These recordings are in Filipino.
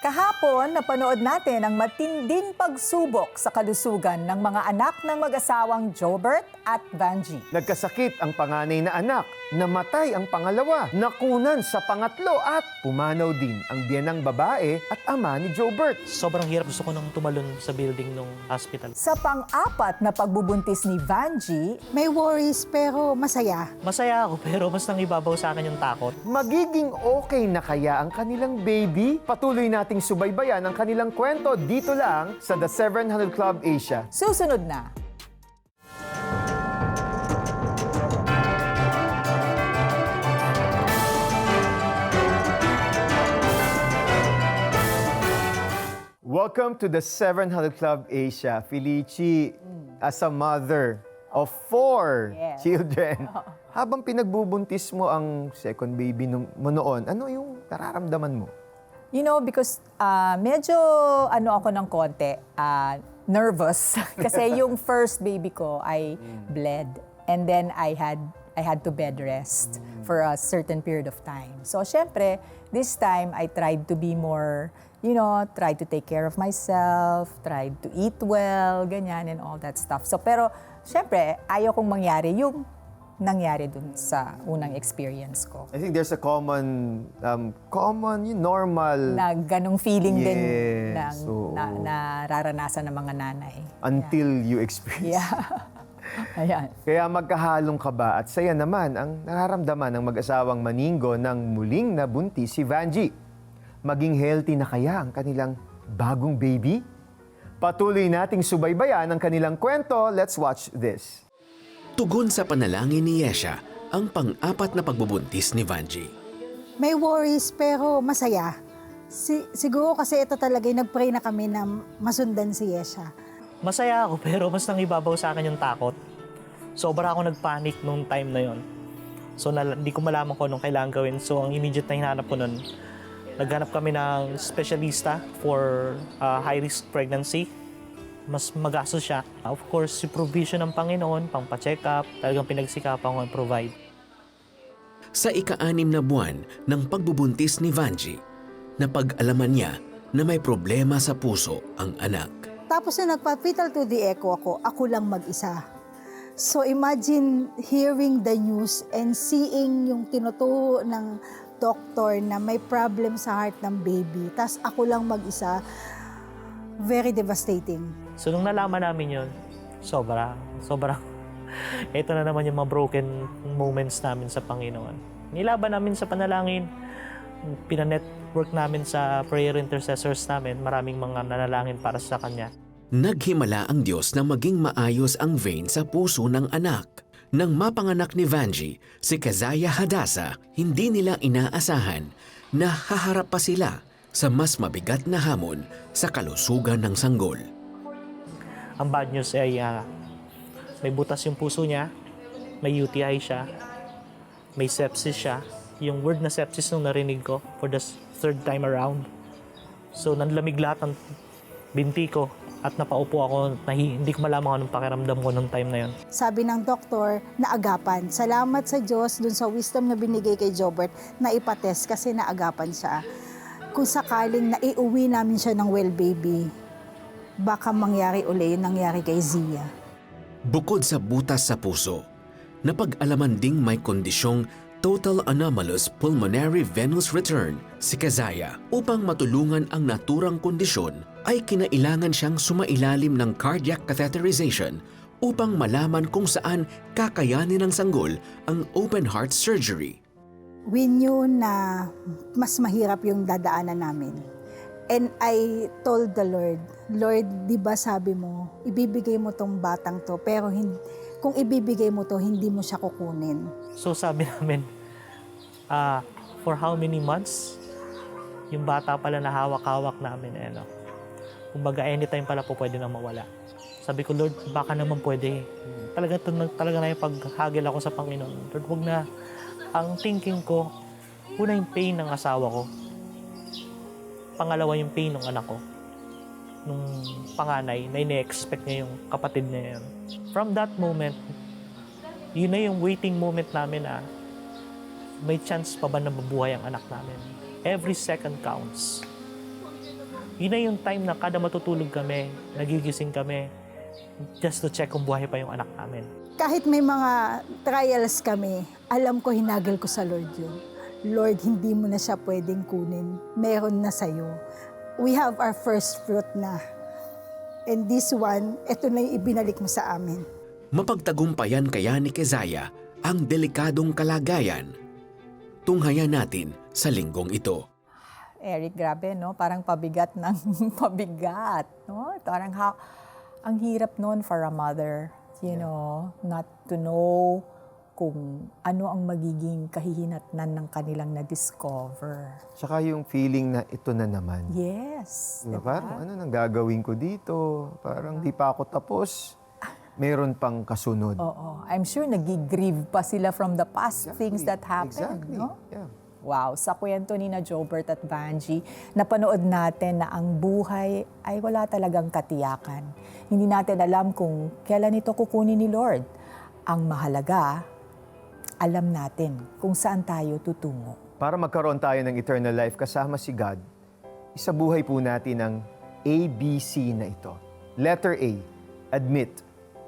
Kahapon, napanood natin ang matinding pagsubok sa kalusugan ng mga anak ng mag-asawang Jobert at Vanji. Nagkasakit ang panganay na anak, namatay ang pangalawa, nakunan sa pangatlo at pumanaw din ang biyanang babae at ama ni Jobert. Sobrang hirap gusto ko nung tumalon sa building nung hospital. Sa pang-apat na pagbubuntis ni Vanji, May worries pero masaya. Masaya ako pero mas nang ibabaw sa akin yung takot. Magiging okay na kaya ang kanilang baby? Patuloy nating subaybayan ang kanilang kwento dito lang sa The 700 Club Asia. susunod na. Welcome to the 700 Club Asia. Felici, as a mother of four Yes. children, habang pinagbubuntis mo ang second baby nung- mo noon, ano yung nararamdaman mo? You know, because ah, medyo ano ako ng konti, ah, nervous. Kasi yung first baby ko, I bled. And then I had I had to bed rest for a certain period of time. So, syempre, this time I tried to be more, you know, tried to take care of myself, tried to eat well, ganyan and all that stuff. So, pero, syempre, ayaw kong mangyari yung nangyari dun sa unang experience ko. I think there's a common, um, common, yung normal, na ganong feeling din Yes, ng, oo. na, nararanasan ng mga nanay. until you experience. Yeah. Ayan. Kaya magkahalong kaba at saya naman ang nararamdaman ng mag-asawang Maningo nang muling nabuntis si Vanji. Maging healthy na kaya ang kanilang bagong baby? Patuloy nating subaybayan ang kanilang kwento. Let's watch this. Tugon sa panalangin ni Yesha ang pang-apat na pagbubuntis ni Vanji. May worries pero masaya. Si- siguro kasi ito talaga yung nag-pray na kami na masundan si Yesha. Masaya ako pero mas nang ibabaw sa akin yung takot. Sobra ako nagpanic nung time na yon. So hindi ko malaman ko anong kailangan gawin. So ang immediate na hinanap ko nun, naghanap kami ng specialista for uh, high-risk pregnancy. Mas magastos siya. Of course, yung provision ng Panginoon, pang pa-check up, talagang pinagsikapan ko provide. Sa ika-anim na buwan ng pagbubuntis ni Vanji, napag-alaman niya na may problema sa puso ang anak. Tapos na nagpa-fetal to the echo ako, ako lang mag-isa. So imagine hearing the news and seeing yung tinuturo ng doktor na may problem sa heart ng baby. Tapos ako lang mag-isa. Very devastating. So nung nalaman namin yun, sobra, sobra. Ito na naman yung mga broken moments namin sa Panginoon. Nilaban namin sa panalangin, pinanetwork namin sa prayer intercessors namin, maraming mga nanalangin para sa Kanya. Naghimala ang Diyos na maging maayos ang vein sa puso ng anak. Nang mapanganak ni Vanji, si Kazaya Hadasa, hindi nila inaasahan na haharap pa sila sa mas mabigat na hamon sa kalusugan ng sanggol. Ang bad news ay ah, may butas yung puso niya, may UTI siya, may sepsis siya. Yung word na sepsis nung narinig ko for the third time around. So nanlamig lahat ng binti ko at napaupo ako, nahi, hindi ko malaman anong pakiramdam ko nung time na yon. Sabi ng doktor, naagapan. Salamat sa Diyos dun sa wisdom na binigay kay Jobert na ipatest kasi naagapan siya. Kung sakaling naiuwi namin siya ng well baby, baka mangyari uli yung nangyari kay Zia. Bukod sa butas sa puso, napag-alaman ding may kondisyong total anomalous pulmonary venous return si Kazaya. Upang matulungan ang naturang kondisyon, ay kinailangan siyang sumailalim ng cardiac catheterization upang malaman kung saan kakayanin ng sanggol ang open heart surgery. We knew na mas mahirap yung dadaanan namin. And I told the Lord, Lord, di ba sabi mo, ibibigay mo tong batang to, pero hin- kung ibibigay mo to, hindi mo siya kukunin. So sabi namin, ah, for how many months, yung bata pala na hawak-hawak namin, eh, no? Kumbaga, anytime pala po pwede na mawala. Sabi ko, Lord, baka naman pwede. Talaga, talaga, na yung paghagil ako sa Panginoon. Lord, wag na. Ang thinking ko, una yung pain ng asawa ko. Pangalawa yung pain ng anak ko. Nung panganay, na ine-expect niya yung kapatid niya yun. From that moment, yun na yung waiting moment namin na may chance pa ba na mabuhay ang anak namin. Every second counts. Yun na yung time na kada matutulog kami, nagigising kami, just to check kung buhay pa yung anak namin. Kahit may mga trials kami, alam ko hinagal ko sa Lord yun. Lord, hindi mo na siya pwedeng kunin. Meron na sa'yo. We have our first fruit na. And this one, ito na yung ibinalik mo sa amin. Mapagtagumpayan kaya ni Kezaya ang delikadong kalagayan? Tunghayan natin sa linggong ito. Eric, grabe, no? Parang pabigat ng pabigat, no? Parang how, ang hirap noon for a mother, you know, not to know kung ano ang magiging kahihinatnan ng kanilang na-discover. Tsaka yung feeling na ito na naman. Yes. Diba? diba? Parang ano nang gagawin ko dito? Parang di pa ako tapos. Meron pang kasunod. Oo. I'm sure nagigrieve pa sila from the past things that happened, Exactly. no? Yeah. Wow, sa kwento ni na Jobert at Vanji, napanood natin na ang buhay ay wala talagang katiyakan. Hindi natin alam kung kailan ito kukunin ni Lord. Ang mahalaga, alam natin kung saan tayo tutungo. Para magkaroon tayo ng eternal life kasama si God, isabuhay po natin ang ABC na ito. Letter A, admit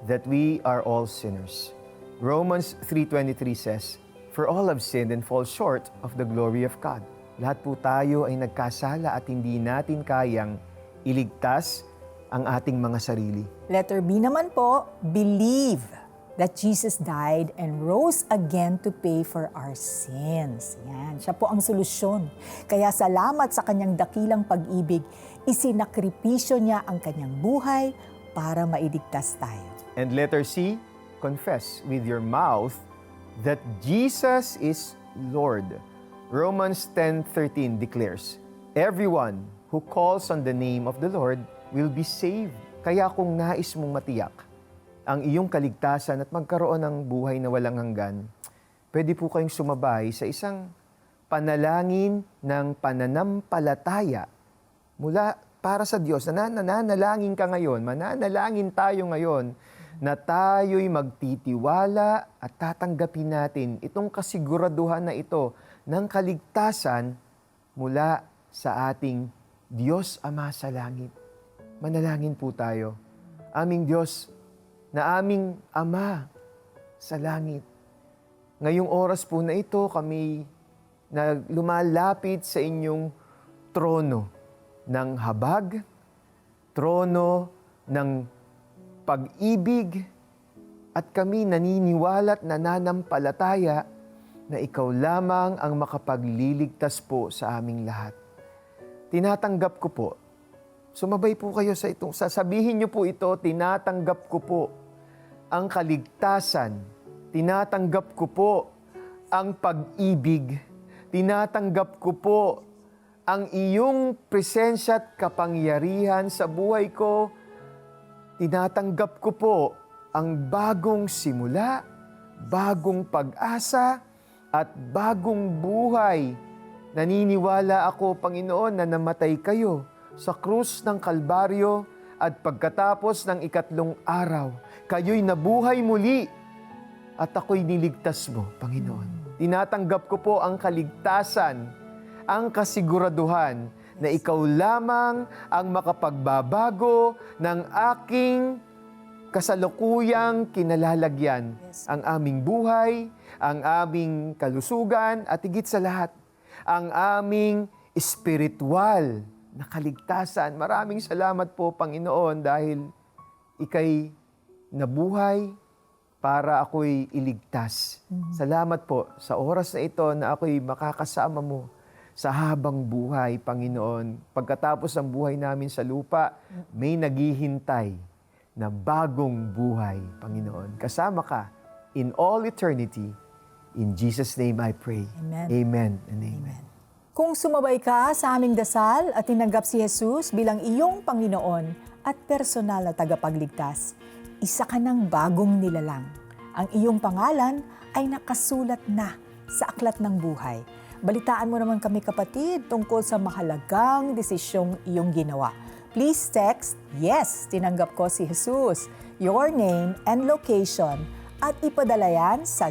that we are all sinners. Romans 3.23 says, For all have sinned and fall short of the glory of God. Lahat po tayo ay nagkasala at hindi natin kayang iligtas ang ating mga sarili. Letter B naman po, believe that Jesus died and rose again to pay for our sins. Yan, siya po ang solusyon. Kaya salamat sa kanyang dakilang pag-ibig, isinakripisyo niya ang kanyang buhay para mailigtas tayo. And letter C, confess with your mouth that Jesus is Lord. Romans 10:13 declares, Everyone who calls on the name of the Lord will be saved. Kaya kung nais mong matiyak ang iyong kaligtasan at magkaroon ng buhay na walang hanggan, pwede po kayong sumabay sa isang panalangin ng pananampalataya mula para sa Diyos. Na nananalangin ka ngayon, mananalangin tayo ngayon na tayo'y magtitiwala at tatanggapin natin itong kasiguraduhan na ito ng kaligtasan mula sa ating Diyos Ama sa langit. Manalangin po tayo. Aming Diyos na aming Ama sa langit. Ngayong oras po na ito, kami na lumalapit sa inyong trono ng habag, trono ng pag-ibig, at kami naniniwala at nananampalataya na ikaw lamang ang makapagliligtas po sa aming lahat. Tinatanggap ko po. Sumabay po kayo sa itong, sasabihin niyo po ito, tinatanggap ko po ang kaligtasan. Tinatanggap ko po ang pag-ibig. Tinatanggap ko po ang iyong presensya at kapangyarihan sa buhay ko. Tinatanggap ko po ang bagong simula, bagong pag-asa, at bagong buhay. Naniniwala ako, Panginoon, na namatay kayo sa krus ng Kalbaryo at pagkatapos ng ikatlong araw, kayo'y nabuhay muli at ako'y niligtas mo, Panginoon. Tinatanggap ko po ang kaligtasan, ang kasiguraduhan na ikaw lamang ang makapagbabago ng aking kasalukuyang kinalalagyan ang aming buhay, ang aming kalusugan, at higit sa lahat, ang aming espiritual na kaligtasan. Maraming salamat po, Panginoon, dahil ikay nabuhay para ako'y iligtas. Salamat po sa oras na ito na ako'y makakasama mo sa habang buhay, Panginoon. Pagkatapos ng buhay namin sa lupa, may naghihintay na bagong buhay, Panginoon. Kasama ka in all eternity. In Jesus' name I pray. Amen. Amen and amen. Kung sumabay ka sa aming dasal at tinanggap si Jesus bilang iyong Panginoon at personal na tagapagligtas, isa ka ng bagong nilalang. Ang iyong pangalan ay nakasulat na sa aklat ng buhay. Balitaan mo naman kami kapatid tungkol sa mahalagang desisyong iyong ginawa. Please text, Yes, tinanggap ko si Jesus, your name and location at ipadala yan sa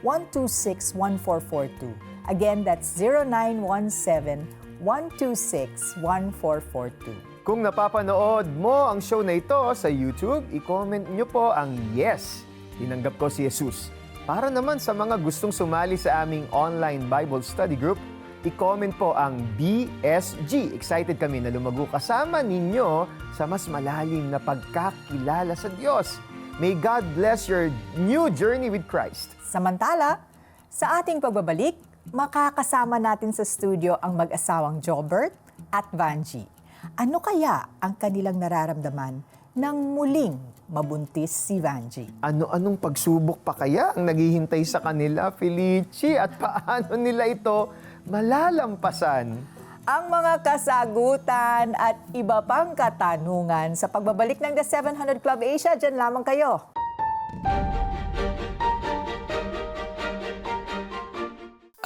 0917-126-1442. Again, that's 126-1442. Kung napapanood mo ang show na ito sa YouTube, i-comment nyo po ang yes, tinanggap ko si Jesus. Para naman sa mga gustong sumali sa aming online Bible study group, i-comment po ang BSG. Excited kami na lumago kasama ninyo sa mas malalim na pagkakilala sa Diyos. May God bless your new journey with Christ. Samantala, sa ating pagbabalik, makakasama natin sa studio ang mag-asawang Jobert at Vanji. Ano kaya ang kanilang nararamdaman nang muling mabuntis si Vanji? Ano-anong pagsubok pa kaya ang naghihintay sa kanila, Felici? At paano nila ito malalampasan? Ang mga kasagutan at iba pang katanungan sa pagbabalik ng The 700 Club Asia, dyan lamang kayo.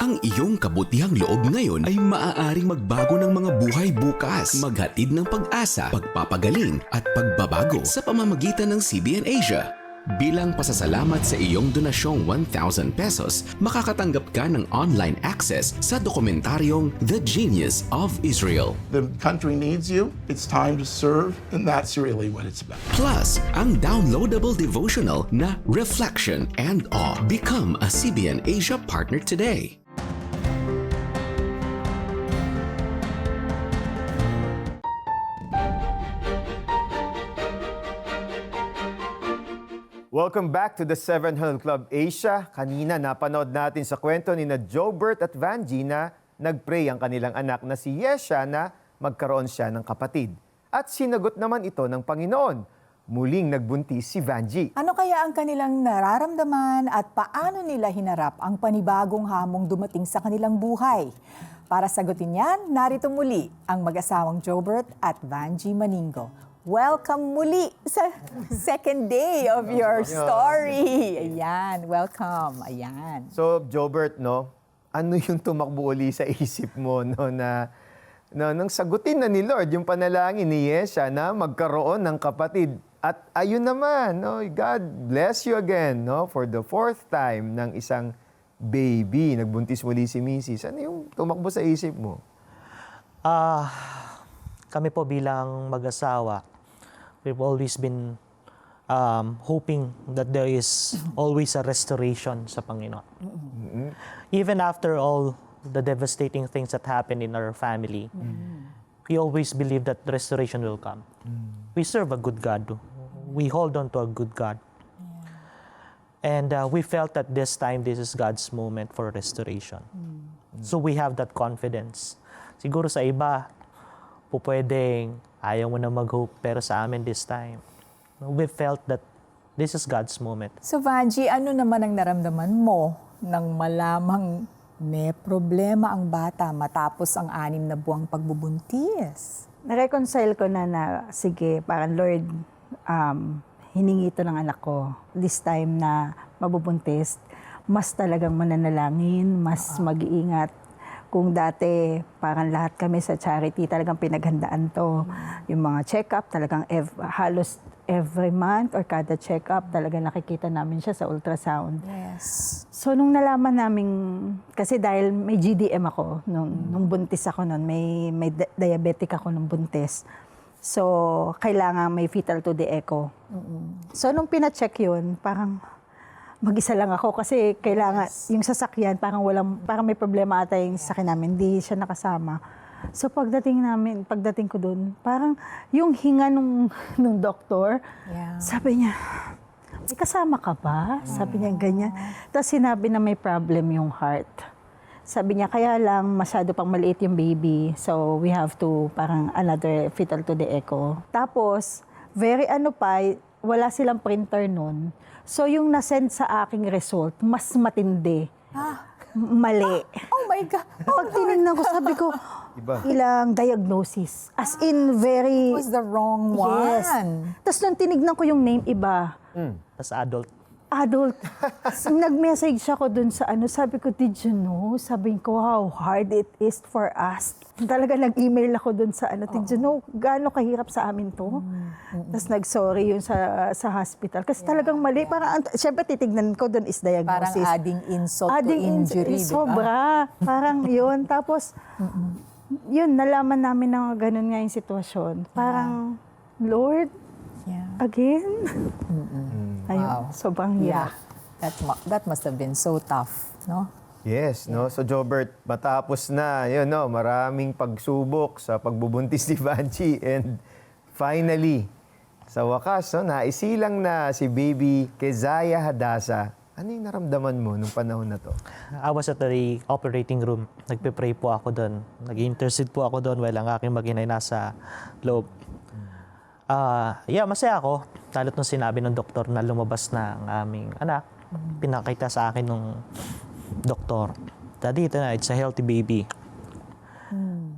Ang iyong kabutihang loob ngayon ay maaaring magbago ng mga buhay bukas. Maghatid ng pag-asa, pagpapagaling at pagbabago sa pamamagitan ng CBN Asia. Bilang pasasalamat sa iyong donasyong 1,000 pesos, makakatanggap ka ng online access sa dokumentaryong The Genius of Israel. The country needs you. It's time to serve, and that's really what it's about. Plus, ang downloadable devotional na Reflection and Awe. Become a CBN Asia partner today. Welcome back to the 700 Club Asia. Kanina napanood natin sa kwento ni na Jobert at Vanji na nagpray ang kanilang anak na si Yesha na magkaroon siya ng kapatid. At sinagot naman ito ng Panginoon. Muling nagbuntis si Vanji. Ano kaya ang kanilang nararamdaman at paano nila hinarap ang panibagong hamong dumating sa kanilang buhay? Para sagutin yan, narito muli ang mag-asawang Jobert at Vanji Maningo. Welcome muli sa second day of your story. Ayan, welcome. Ayan. So, Jobert, no, ano yung tumakbo uli sa isip mo no, na, na nang sagutin na ni Lord yung panalangin ni Yesha na magkaroon ng kapatid. At ayun naman, no, God bless you again no, for the fourth time ng isang baby. Nagbuntis muli si Mrs. Ano yung tumakbo sa isip mo? Ah, kami po bilang mag-asawa, we've always been um, hoping that there is always a restoration sa Panginoon. Even after all the devastating things that happen in our family, we always believe that restoration will come. We serve a good God. We hold on to a good God. And uh, we felt that this time, this is God's moment for restoration. So we have that confidence. Siguro sa iba, po pwedeng ayaw mo na mag-hope, pero sa amin this time, we felt that this is God's moment. So Vanji, ano naman ang naramdaman mo nang malamang may problema ang bata matapos ang anim na buwang pagbubuntis? Na-reconcile ko na na, sige, parang Lord, um, hiningi ito ng anak ko. This time na mabubuntis, mas talagang mananalangin, mas mag-iingat. Kung dati, parang lahat kami sa charity, talagang pinaghandaan to. Yung mga check-up, talagang ev- halos every month or kada check-up, talagang nakikita namin siya sa ultrasound. Yes. So, nung nalaman namin, kasi dahil may GDM ako, nung, nung buntis ako nun, may, may di- diabetic ako nung buntis. So, kailangan may fetal to the echo. So, nung pina-check yun, parang mag-isa lang ako kasi kailangan, yung sasakyan, parang walang, parang may problema ata yung sasakyan namin, hindi siya nakasama. So, pagdating namin, pagdating ko dun, parang yung hinga nung, nung doktor, Yeah. sabi niya, may kasama ka ba? Sabi niya ganyan. Tapos sinabi na may problem yung heart. Sabi niya, kaya lang masyado pang maliit yung baby. So we have to parang another fetal to the echo. Tapos, very ano pa, wala silang printer nun. So yung nasend sa aking result, mas matindi. Mali. Oh my God. Pag tinignan ko, sabi ko, Iba. ilang diagnosis. As in, very... It was the wrong Yes. one. Tapos nung tinignan ko yung name, iba. As adult, adult. Nag-message ako dun sa ano, sabi ko, did you know? Sabi ko, how hard it is for us. Talaga nag-email ako dun sa ano, did you know, gaano kahirap sa amin to? Tapos nag-sorry yun sa sa hospital. Kasi talagang mali. Parang, ang- syempre titignan ko dun is Parang diagnosis. adding insult Adding to in- injury, ba? Sobra. Parang yun. Tapos, yun, nalaman namin na ganun nga yung sitwasyon. Parang, Lord, Yeah. again? Ayun, Wow. sobrang Yeah. hirap. That, mu- that must have been so tough, no? Yes, no? So Jobert, matapos na, yun, no, maraming pagsubok sa pagbubuntis ni Vanchi and finally, sa wakas, no, naisilang na si baby Kezaya Hadasa. Ano yung naramdaman mo nung panahon na to? I was at the operating room. Nagpe-pray po ako doon. Nag-intercede po ako doon while ang aking maginay nasa loob. Ah, yeah, masaya ako. Lalo't nung sinabi ng doktor na lumabas na ang aming anak. Pinakita sa akin nung doktor. Daddy, ito na, it's a healthy baby.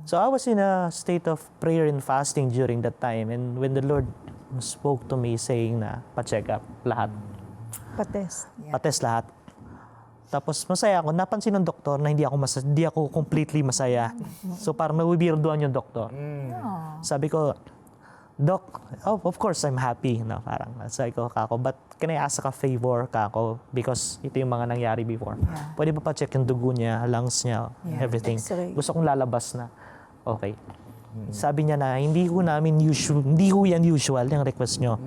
So I was in a state of prayer and fasting during that time. And when the Lord spoke to me saying na, pa-check up lahat Pates. patest lahat. Tapos masaya ako. Napansin ng doktor na hindi ako mas hindi ako completely masaya. So parang nawibirduan yung doktor. Sabi ko, Doc, oh, of course I'm happy. No, parang sabi ko, kako, but can I ask a favor, kako? Because ito yung mga nangyari before. Pwede ba pa-check yung dugo niya, lungs niya, Yeah. everything. X-ray. Gusto kong lalabas na. Okay. Sabi niya na, hindi ho namin usual, hindi ho yan usual yung request niyo.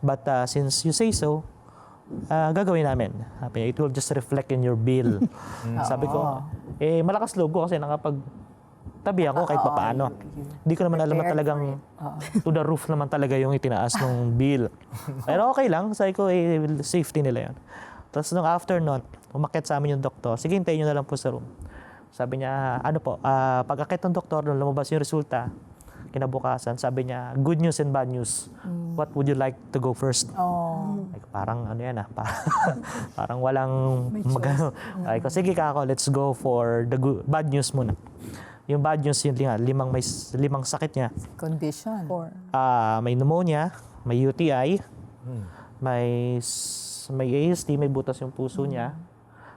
But uh, since you say so, ah, gagawin namin. Sabi niya, it will just reflect in your bill. Sabi ko, eh, malakas loob ko kasi nakapag tabi ako kahit papaano. Hindi ko naman alam na talagang to the roof naman talaga yung itinaas ng bill. Pero okay lang. Sabi ko, eh, safety nila yun. Tapos nung after nun, umakyat sa amin yung doktor. Sige, hintayin nyo na lang po sa room. Sabi niya, ano po, ah, pag akit ng doktor, nung lumabas yung resulta, kinabukasan, sabi niya, good news and bad news. What would you like to go first? Oh. Like, parang ano yan ah, parang, parang walang magano. Ay ko, sige ka ako, let's go for the good, bad news muna. Yung bad news yun nga, limang may limang sakit niya. Condition. Ah, may pneumonia, may UTI, may s- may ASD, may butas yung puso niya.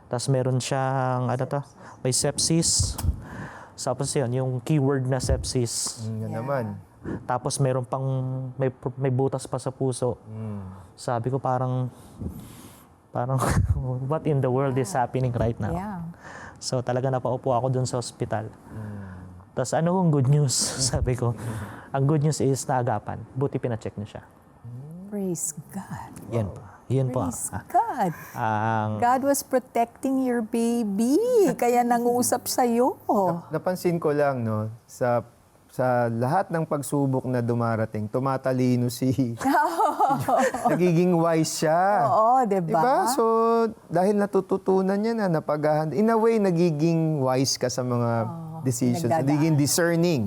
Tapos meron siyang ano to, may sepsis. Tapos yun, yung keyword na sepsis. Mm, yan naman. Tapos meron pang may may butas pa sa puso. Sabi ko parang parang what in the world is happening right now? Yeah. So talaga napaupo ako dun sa ospital. Tapos ano kung good news? Sabi ko. Ang good news is naagapan. Buti pina-check niya siya. Praise God. Yan po. Yan po. Praise God. Ang God was protecting your baby. Kaya nanguusap sa'yo. Napansin ko lang, no, sa sa lahat ng pagsubok na dumarating, tumatalino si... Nagiging wise siya. Oo, di ba? Diba? So, dahil natututunan niya na napaghahanda, in a way, nagiging wise ka sa mga decisions. nagdadaan. Nagiging discerning.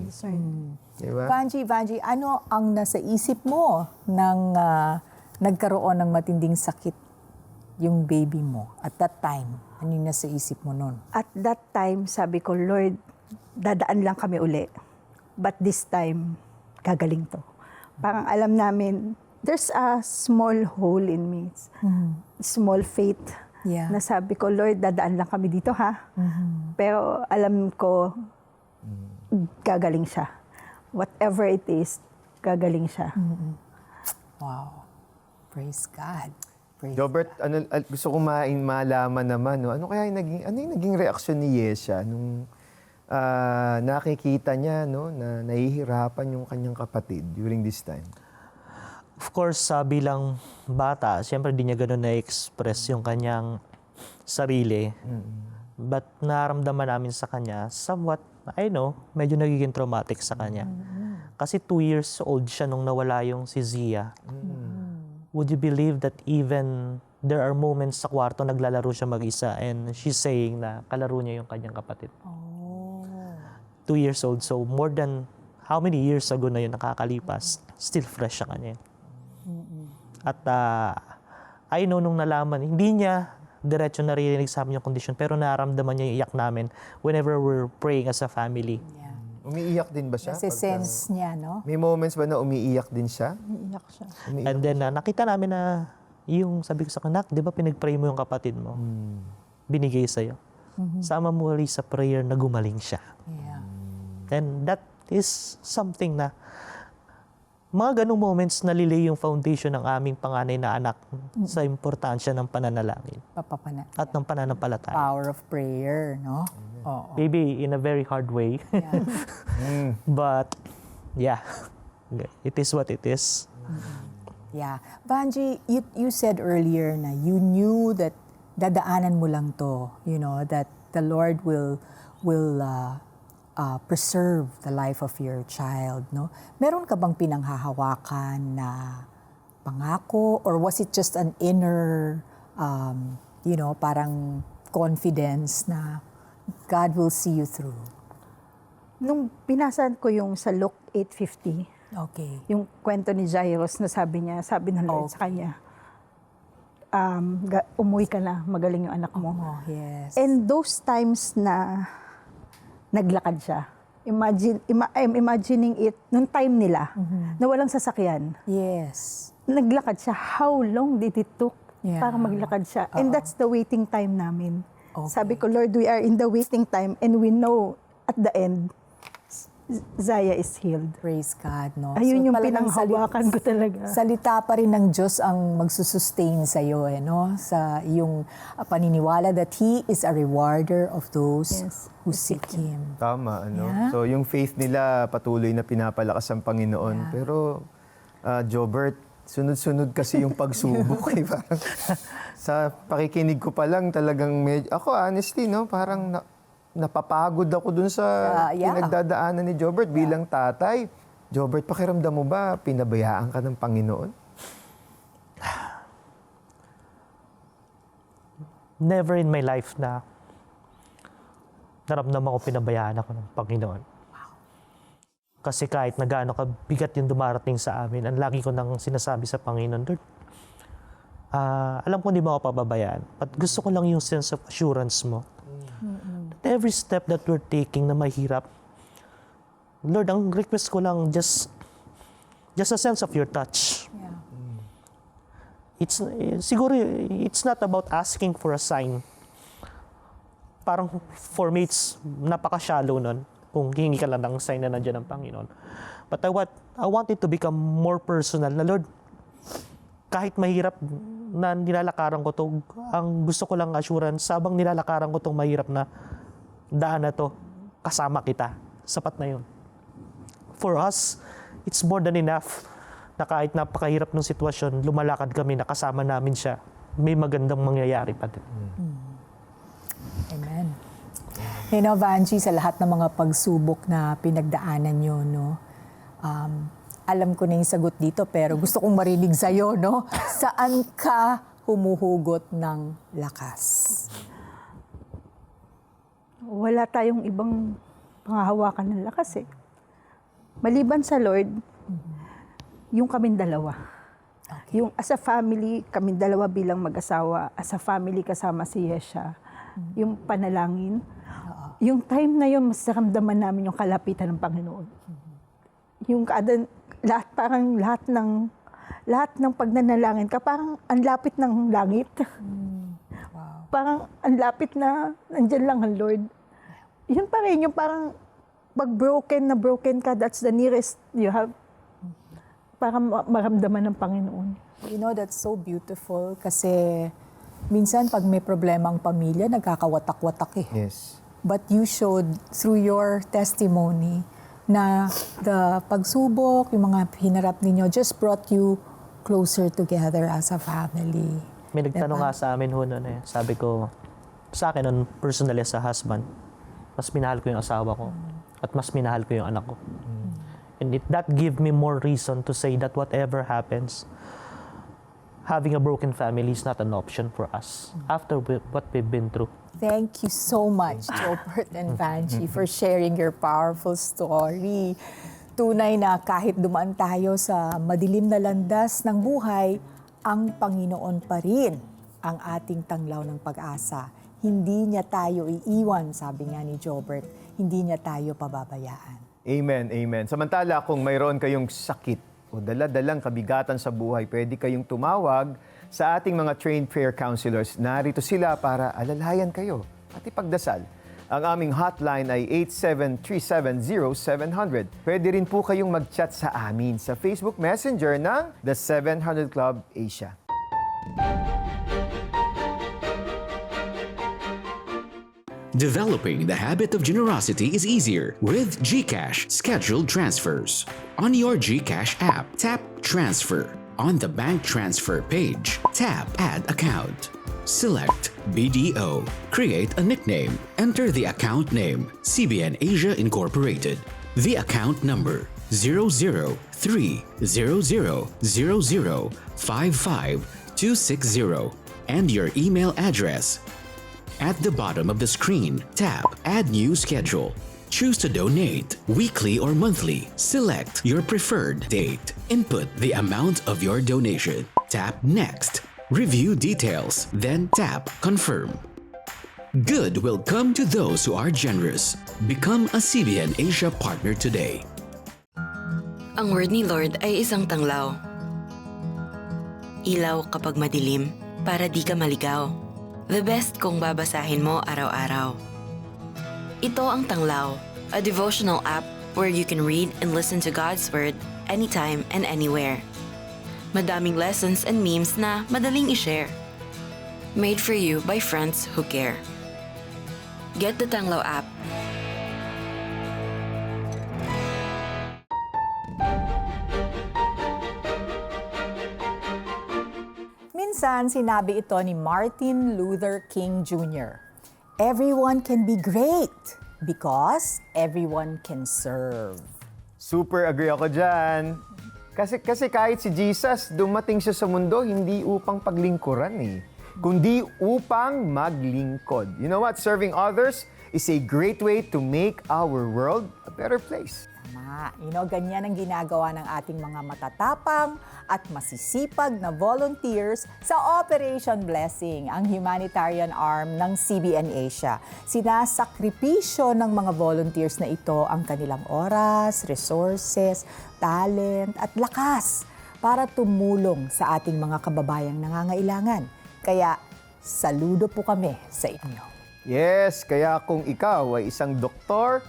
Diba? Vanji, Vanji, ano ang nasa isip mo nang ah, nagkaroon ng matinding sakit yung baby mo at that time? Ano yung nasa isip mo nun? At that time, sabi ko, Lord, dadaan lang kami uli. But this time, gagaling to. Parang alam namin, there's a small hole in me. Small faith. Yeah. Na sabi ko, Lord, dadaan lang kami dito ha. Pero alam ko, gagaling siya. Whatever it is, gagaling siya. Wow. Praise God. Praise Robert, ano, al- gusto ko main malaman naman, no? ano kaya yung naging, ano yung naging reaksyon ni Yesha nung ah, nakikita niya no, na nahihirapan yung kanyang kapatid during this time? Of course, sa bilang bata, siyempre di niya ganun na-express yung kanyang sarili. But naramdaman namin sa kanya, somewhat, I know, medyo nagiging traumatic sa kanya. Kasi two years old siya nung nawala yung si Zia. Would you believe that even there are moments sa kwarto naglalaro siya mag-isa and she's saying na kalaro niya yung kanyang kapatid. Two years old, so more than how many years ago na yun nakakalipas, still fresh sa kanya. At ah, I know nung nalaman, hindi niya diretso naririnig sa amin yung condition, pero naramdaman niya yung iyak namin whenever we're praying as a family. Yeah. Umiiyak din ba siya? Kasi pagka- sense niya, no? May moments ba na umiiyak din siya? Iiyak siya. Umiiyak. And then ah, nakita namin na yung sabi ko sa kanak, di ba pinag-pray mo yung kapatid mo? Binigay sa'yo. Sama mo ulit sa prayer na gumaling siya. Yeah. And that is something na mga ganong moments nalilay yung foundation ng aming panganay na anak sa importansya ng pananalangin Papapana. at ng pananampalataya. Power of prayer, no? Oo. Maybe in a very hard way. But, yeah. It is what it is. Yeah. Vanji, you, you said earlier na you knew that dadaanan mo lang to, you know, that the Lord will will uh, uh, preserve the life of your child, no? Meron ka bang pinanghahawakan na pangako or was it just an inner um, you know, parang confidence na God will see you through? Nung binasan ko yung sa Luke 8.50, Okay. yung kwento ni Jairus na sabi niya, sabi ng Lord sa kanya, um, umuwi ka na, magaling yung anak mo. Oh, yes. And those times na naglakad siya, imagine, ima- I'm imagining it, nung time nila, na walang sasakyan, yes. naglakad siya, how long did it took Yeah. para maglakad siya? And that's the waiting time namin. Okay. Sabi ko, Lord, we are in the waiting time and we know at the end, Zaya is healed. Praise God, no? Ayun yung talagang pinanghawakan ko talaga. Salita pa rin ng Diyos ang magsusustain sa iyo, eh, no? Sa yung uh, paniniwala that He is a rewarder of those Yes, who seek Him. Tama, ano? Yeah. So, yung faith nila patuloy na pinapalakas ang Panginoon. Pero, uh, Jobert, sunod-sunod kasi yung pagsubok. eh. Parang, sa pakikinig ko pa lang, talagang medyo, ako honestly, no? Parang na, napapagod ako dun sa Ah, yeah. pinagdadaanan ni Jobert bilang tatay. Jobert, pakiramdam mo ba, pinabayaan ka ng Panginoon? Never in my life na naramdaman ko pinabayaan ako ng Panginoon. Kasi kahit na gaano kabigat yung dumarating sa amin, ang lagi ko nang sinasabi sa Panginoon, Lord, ah, alam ko hindi mo ako pababayaan. But gusto ko lang yung sense of assurance mo. That every step that we're taking na mahirap, Lord, ang request ko lang just just a sense of your touch. Yeah. It's siguro it's not about asking for a sign. Parang for me it's napaka-shallow nun kung hihingi ka lang ng sign na nandiyan ng Panginoon. But I want I want it to become more personal na Lord kahit mahirap na nilalakaran ko to, ang gusto ko lang assurance, sabang nilalakaran ko tong mahirap na daan na to, kasama kita. Sapat na yun. For us, it's more than enough na kahit napakahirap ng sitwasyon, lumalakad kami na kasama namin siya. May magandang mangyayari pa din. Amen. You know, Vanji, sa lahat ng mga pagsubok na pinagdaanan nyo, no? Um, alam ko na yung sagot dito, pero gusto kong marinig sa'yo, no? Saan ka humuhugot ng lakas? Wala tayong ibang pangahawakan ng lakas eh. Maliban sa Lord, yung kaming dalawa. Yung as a family, kaming dalawa bilang mag-asawa, as a family kasama si Yesha, yung panalangin, yung time na yun, mas naramdaman namin yung kalapitan ng Panginoon. Yung kada, lahat, parang lahat ng, lahat ng pagnanalangin ka, parang ang lapit ng langit. Parang ang lapit na nandyan lang ang Lord. Yun pa rin, yung parang pag broken na broken ka, that's the nearest you have para ma- maramdaman ng Panginoon. You know, that's so beautiful kasi minsan pag may problema ang pamilya, nagkakawatak-watak eh. Yes. But you showed through your testimony na the pagsubok, yung mga hinarap ninyo just brought you closer together as a family. May nagtanong Diba? nga sa amin ho noon eh. Sabi ko, sa akin nun, personally as a husband, mas minahal ko yung asawa ko at mas minahal ko yung anak ko. And it, that give me more reason to say that whatever happens, having a broken family is not an option for us after we, what we've been through. Thank you so much, Jobert and Vanji, for sharing your powerful story. Tunay na kahit dumaan tayo sa madilim na landas ng buhay, ang Panginoon pa rin ang ating tanglaw ng pag-asa. Hindi niya tayo iiwan, sabi nga ni Jobert. Hindi niya tayo pababayaan. Amen, amen. Samantala, kung mayroon kayong sakit o dala-dalang kabigatan sa buhay, pwede kayong tumawag sa ating mga trained prayer counselors. Narito sila para alalayan kayo at ipagdasal. Ang aming hotline ay 87370700. Pwede rin po kayong mag-chat sa amin sa Facebook Messenger ng The 700 Club Asia. Developing the habit of generosity is easier with GCash scheduled transfers. On your GCash app, tap Transfer. On the bank transfer page, tap Add Account. Select BDO. Create a nickname. Enter the account name, CBN Asia Incorporated. The account number 003000055 and your email address at the bottom of the screen, tap Add New Schedule. Choose to donate weekly or monthly. Select your preferred date. Input the amount of your donation. Tap Next. Review details, then tap Confirm. Good will come to those who are generous. Become a CBN Asia partner today. Ang word ni Lord ay isang tanglaw. Ilaw kapag madilim para di ka maligaw. The best kung babasahin mo araw-araw. Ito ang Tanglaw, a devotional app where you can read and listen to God's Word anytime and anywhere. Madaming lessons and memes na madaling i-share. Made for you by friends who care. Get the Tanglaw app Minsan, sinabi ito ni Martin Luther King Jr. Everyone can be great because everyone can serve. Super agree ako dyan. Kasi, kasi kahit si Jesus, dumating siya sa mundo hindi upang paglingkuran eh, kundi upang maglingkod. You know what? Serving others is a great way to make our world a better place. Tama. You know, ganyan ang ginagawa ng ating mga matatapang at masisipag na volunteers sa Operation Blessing, ang humanitarian arm ng CBN Asia. Sinasakripisyo ng mga volunteers na ito ang kanilang oras, resources, talent at lakas para tumulong sa ating mga kababayang nangangailangan. Kaya, saludo po kami sa inyo. Yes, kaya kung ikaw ay isang doktor,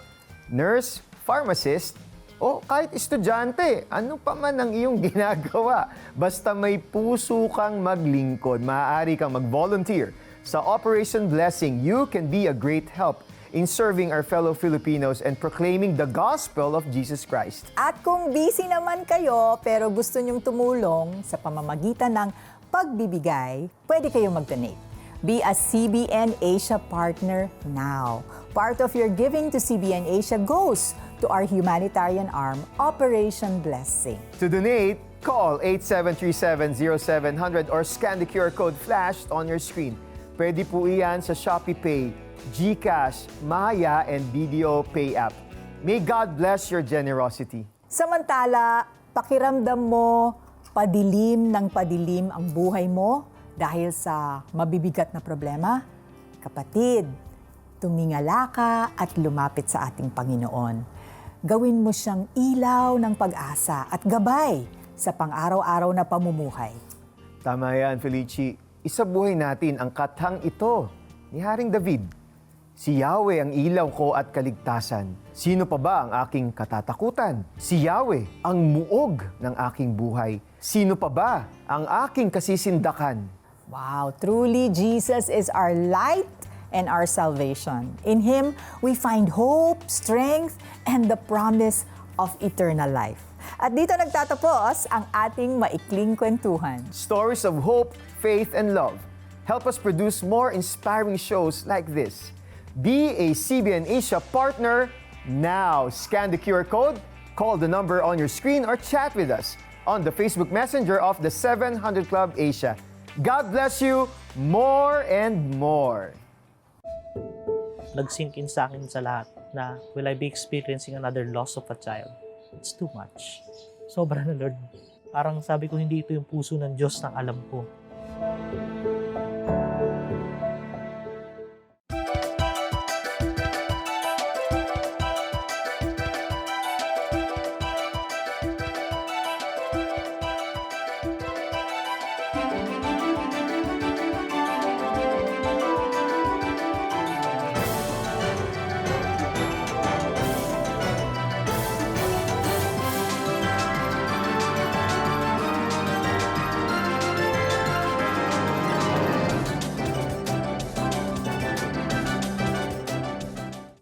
nurse, pharmacist, o kahit estudyante, ano pa man ang iyong ginagawa, basta may puso kang maglingkod, maaari kang mag-volunteer sa Operation Blessing. You can be a great help in serving our fellow Filipinos and proclaiming the gospel of Jesus Christ. At kung busy naman kayo pero gusto nyong tumulong sa pamamagitan ng pagbibigay, pwede kayong mag-donate. Be a CBN Asia partner now. Part of your giving to CBN Asia goes to our humanitarian arm, Operation Blessing. To donate, call 8737-0700 or scan the QR code flashed on your screen. Pwede po iyan sa Shopee Pay, GCash, Maya, and BDO Pay app. May God bless your generosity. Samantala, pakiramdam mo padilim ng padilim ang buhay mo dahil sa mabibigat na problema? Kapatid, tumingala ka at lumapit sa ating Panginoon. Gawin mo siyang ilaw ng pag-asa at gabay sa pang-araw-araw na pamumuhay. Tama yan, Felici. Isabuhay natin ang kathang ito ni Haring David. Si Yahweh ang ilaw ko at kaligtasan. Sino pa ba ang aking katatakutan? Si Yahweh ang muog ng aking buhay. Sino pa ba ang aking kasisindakan? Wow, truly Jesus is our light and our salvation. In Him, we find hope, strength, and the promise of eternal life. At dito nagtatapos ang ating maikling kwentuhan. Stories of hope, faith, and love. Help us produce more inspiring shows like this. Be a CBN Asia partner now. Scan the QR code, call the number on your screen, or chat with us on the Facebook Messenger of the 700 Club Asia. God bless you more and more. Nag-sink in sa akin sa lahat na will I be experiencing another loss of a child? It's too much. Sobra na, Lord. Parang sabi ko, hindi ito yung puso ng Diyos na alam ko.